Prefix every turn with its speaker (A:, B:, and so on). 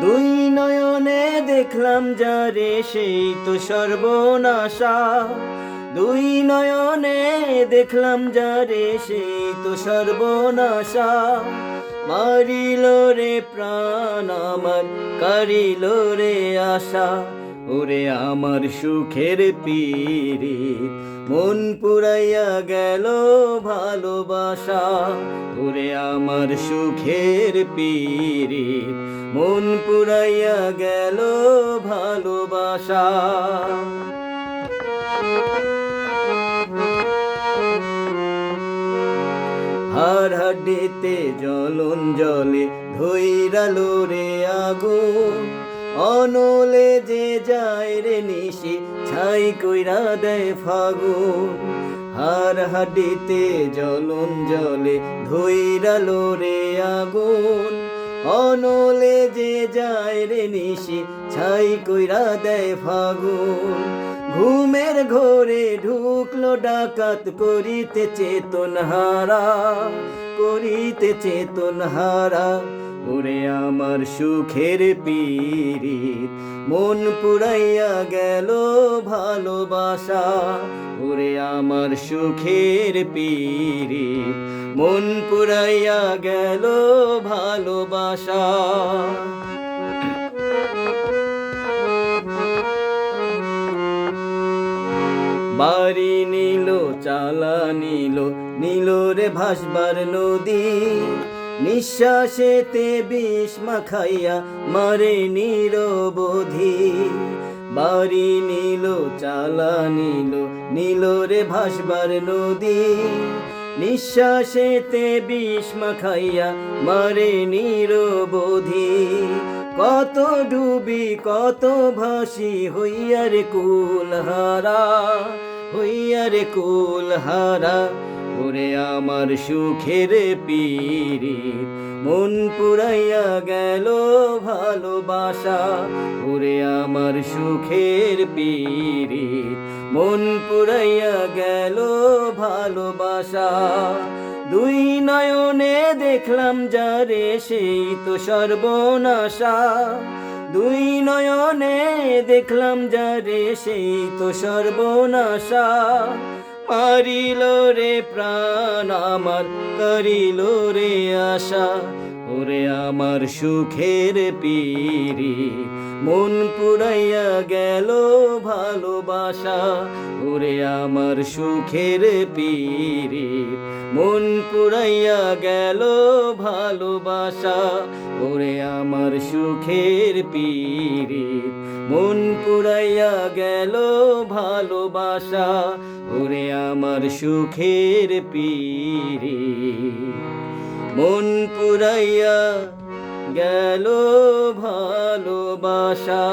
A: দুই নয়নে দেখলাম যারে সেই তো সর্বনাশা। দুই নয়নে দেখলাম যারে সেই তো সর্বনাশা। মারিল রে প্রাণ, আমার কারিল রে আশা। ওরে আমার সুখের পীরে মন পুরাইয়া গেল ভালোবাসা। ওরে আমার সুখের পীরে মন পুরাইয়া গেল ভালোবাসা। হার হাড্ডিতে জ্বলন জলে ধৈরালো রে আগুন অনলে যে যায় রে নিশি, ছাই কইরা দেয় ফাগু হার হাডিতে জলন জলে ধৈরালো রে আগুন। অনলে যে যায় রে নিশি, ছাই কইরা দেয় ফাগুন। ঘুমের ঘোরে ঢুকলো ডাকাত, করিতে চেতন হারা করিতে চেতন হারা ওরে আমার সুখের পীরিত মন পুরাইয়া গেল ভালোবাসা। ওরে আমার সুখের পীরিত মন পুরাইয়া গেল ভালোবাসা। বাড়ি নিল, চালা নিল নিল রে ভাসবার নদী। নিঃশ্বাসেতে বিষ মাখাইয়া মারে নিরবধি। বাড়ি নিল, চালা নিল নিল রে ভাসবার নদী। নিঃশ্বাসেতে বিষ মাখাইয়া মারে নিরবধি। কত ডুবি, কত ভাসি হইয়ার কুল হারা হইয়ার কুল হারা ওরে আমার সুখের পীরিত মন পুরাইয়া গেল ভালোবাসা, ওরে আমার সুখের পীরিত মন পুরাইয়া গেল ভালোবাসা, দুই নয়নে দেখলাম যারে সেই তো সর্বনাশা। দুই নয়নে দেখলাম যারে সেই তো সর্বনাশা। মারিল রে প্রাণ আমার করিল রে আশা। ওরে আমার সুখের পীরি, মন পুরাইয়া গেল ভালোবাসা। ওরে আমার সুখের পীরি, মন পুরাইয়া গেল ভালোবাসা। ওরে আমার সুখের পীরি, মন পুরাইয়া গেল ভালোবাসা। ওরে আমার সুখের পীরি। মন পুরাইয়া গেল ভালোবাসা।